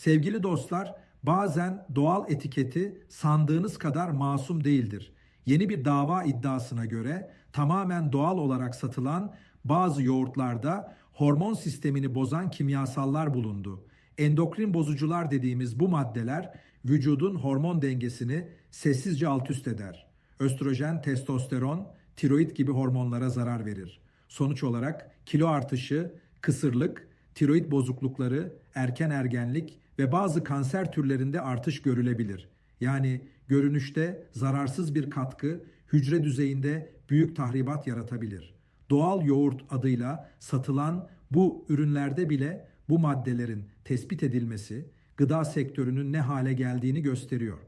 Sevgili dostlar, bazen doğal etiketi sandığınız kadar masum değildir. Yeni bir dava iddiasına göre tamamen doğal olarak satılan bazı yoğurtlarda hormon sistemini bozan kimyasallar bulundu. Endokrin bozucular dediğimiz bu maddeler vücudun hormon dengesini sessizce alt üst eder. Östrojen, testosteron, tiroid gibi hormonlara zarar verir. Sonuç olarak kilo artışı, kısırlık, tiroid bozuklukları, erken ergenlik ve bazı kanser türlerinde artış görülebilir. Yani görünüşte zararsız bir katkı hücre düzeyinde büyük tahribat yaratabilir. Doğal yoğurt adıyla satılan bu ürünlerde bile bu maddelerin tespit edilmesi gıda sektörünün ne hale geldiğini gösteriyor.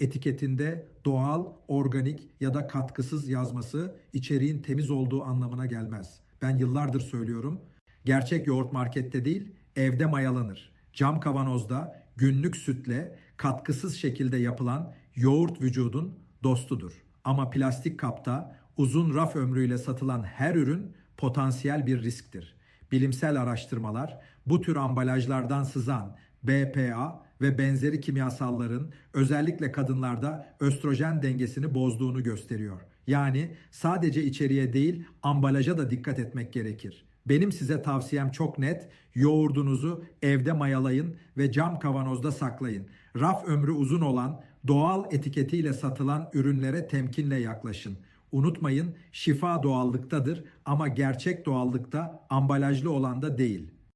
Etiketinde doğal, organik ya da katkısız yazması içeriğin temiz olduğu anlamına gelmez. Ben yıllardır söylüyorum. Gerçek yoğurt markette değil, evde mayalanır. Cam kavanozda günlük sütle katkısız şekilde yapılan yoğurt vücudun dostudur. Ama plastik kapta uzun raf ömrüyle satılan her ürün potansiyel bir risktir. Bilimsel araştırmalar bu tür ambalajlardan sızan BPA ve benzeri kimyasalların özellikle kadınlarda östrojen dengesini bozduğunu gösteriyor. Yani sadece içeriye değil ambalaja da dikkat etmek gerekir. Benim size tavsiyem çok net. Yoğurdunuzu evde mayalayın ve cam kavanozda saklayın. Raf ömrü uzun olan doğal etiketiyle satılan ürünlere temkinle yaklaşın. Unutmayın şifa doğallıktadır ama gerçek doğallıkta ambalajlı olan da değil.